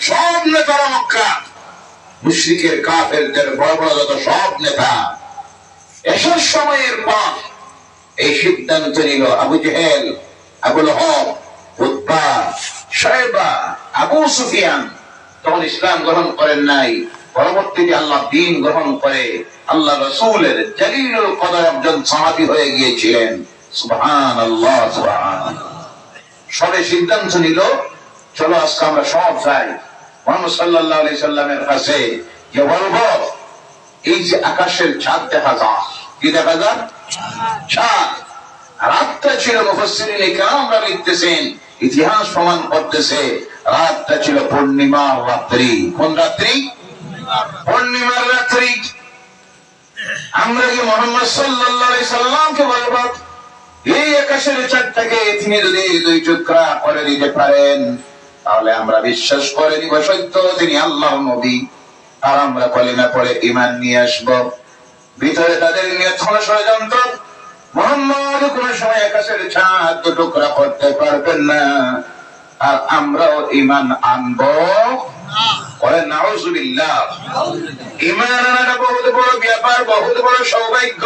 সব নেতারা মক্কা, মুশরিকের, কাফেরদের বড় সব নেতা। এসব সময়ের পর এই সিদ্ধান্ত নিল আবু জেহেল, আবুল হক উৎপা সাহেবা তখন ইসলাম গ্রহণ করেন নাই। পরবর্তীতে আল্লাহ দিন গ্রহণ করে। আল্লাহ রসুলের জালিলুল কদর একজন সাহাবি হয়ে গিয়েছিলেন। সুবহান আল্লাহ সুবহান সবে সিদ্ধান্ত নিল, চলো আজকে আমরা সব যাই। মোহাম্মদ সাল্লাহ আলি সাল্লামের কাছে যে বলব, এই যে আকাশের চাঁদ দেখা যায়, কি দেখা যায়? চাঁদ রাতটা ছিল মুফসসিরিনে আমরা লিখতেছেন, ইতিহাস প্রমাণ করতেছে, রাতটা ছিল পূর্ণিমার রাত্রি। কোন রাত্রি? পূর্ণিমার রাত্রি। আমরা কি মোহাম্মদ সাল্লামকে বলব এই আকাশের তিনি যদি দুই টুকরা করে দিতে পারেন, তাহলে আমরা বিশ্বাস করে নিব সত্য তিনি আল্লাহ নবী। আর আমরা কলিমা ইমান নিয়ে আসব। ভিতরে তাদের নিয়ে ষড়যন্ত্র। মোহাম্মদ কোন সময় ছাদ দু টুকরা করতে পারবেন না। আর আমরাও ইমান আনব। বলেন নাউজুবিল্লাহ। ইমান আনাটা বহুত বড় ব্যাপার বহুত বড় সৌভাগ্য।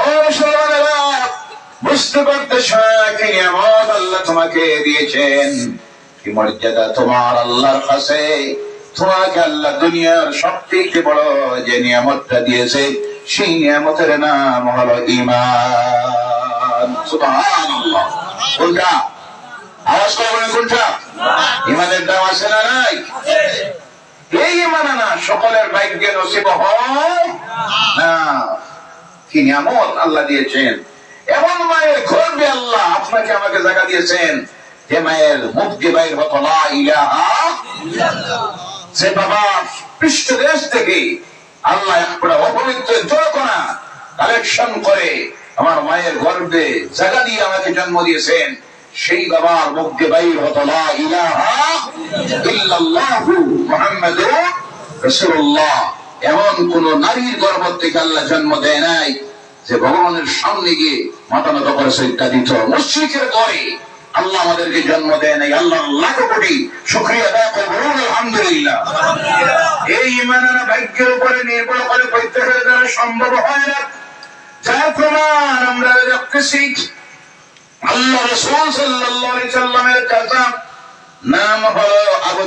ও মুসলমানেরা বুঝতে পারতেছ কি নিয়ামত আল্লাহ তোমাকে দিয়েছেন? কি মর্যাদা তোমার আল্লাহর কাছে? তোমাকে আল্লাহ দুনিয়ার সব থেকে বড় যে নিয়ামতটা দিয়েছে সেই নিয়ামতের নাম হলো ইমান সুবহানাল্লাহ। কোনটা আওয়াজ কোনটা? ইমানের দাম আছে না নাই? এই ইমান না সকলের ভাগ্যে নসিব হয়। না কি নিয়ামত আল্লাহ দিয়েছেন। এমন মায়ের ঘরবে আল্লাহ আপনাকে আমাকে জায়গা দিয়েছেন। যে মায়ের মুখ দিয়ে বাইর হতো লা ইলাহা সে বাবা পৃষ্ঠ দেশ থেকে আল্লাহ একটা অপবিত্র কালেকশন করে আমার মায়ের গর্ভে জায়গা দিয়ে আমাকে জন্ম দিয়েছেন। সেই বাবার মুখ দিয়ে বাইর হতো এমন কোন নারীর গর্ভ থেকে আল্লাহ জন্ম দেয় নাই যে ভগবানের সামনে গিয়ে মাথা নত করে সেটা দিত। মুশ্রিকের করে আল্লাহ আমাদেরকে জন্ম দেয় নাই। আল্লাহ লাখ কোটি শুক্রিয়া আদায় করে বলুন, আলহামদুলিল্লাহ। এই ইমানানা ভাগ্যের উপরে নির্ভর করে প্রত্যেকের দ্বারা সম্ভব হয় না। যার প্রমাণ আমরা দেখতেছি আল্লাহ রসুল নাম হলো আবু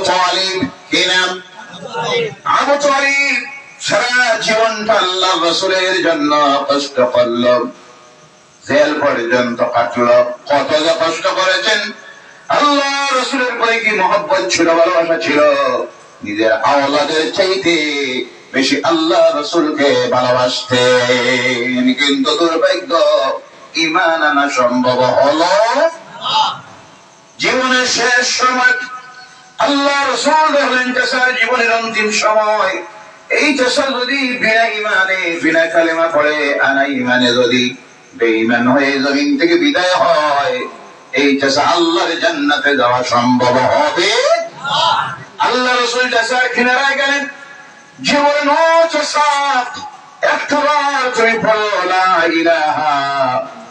আল্লাহ রসুলের জন্য কষ্ট করল। মহব্বত ছিল, ভালোবাসা ছিল? নিজের আওলাদের চাইতে বেশি আল্লাহ রসুলকে ভালোবাসতেন। কিন্তু দুর্ভাগ্য ইমান আনা সম্ভব হলো? জীবনের শেষ সময়। আল্লাহ রসুল দেখলেন চাষার জীবনের অন্তিম সময়। এই চাষা যদি বিনা ইমানে, বিনা কালেমা পড়ে, আনা ইমানে যদি বেঈমান হয়ে জমিন থেকে বিদায় হয়, এই চাষা আল্লাহর জান্নাতে যাওয়া সম্ভব হবে? আল্লাহ রসুল চাষার কিনারায় গেলেন, জীবনে নো চাষা একটাবার তুমি পড়ো, লা ইলাহা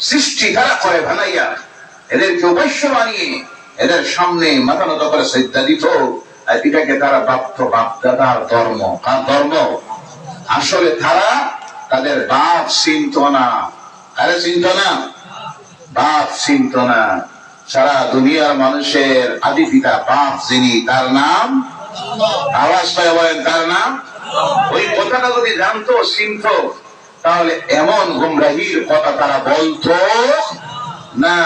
সৃষ্টি তারা করে বানাইয়া এদেরকে অবশ্য বানিয়ে এদের সামনে মাথা নত করে শ্রদ্ধা দিত এটাকে তারা বাপ্ত বাপদাদার ধর্ম। কার ধর্ম? আসলে তারা তাদের বাপ চিনত না। কারে চিনত না? বাপ চিনত না। সারা দুনিয়ার মানুষের আদি পিতা বাপ যিনি, তার নাম আওয়াজ পায় বলেন, তার নাম? ওই কথাটা যদি জানতো, চিনত তাহলে এমন গুমরাহির কথা তারা বলতো না।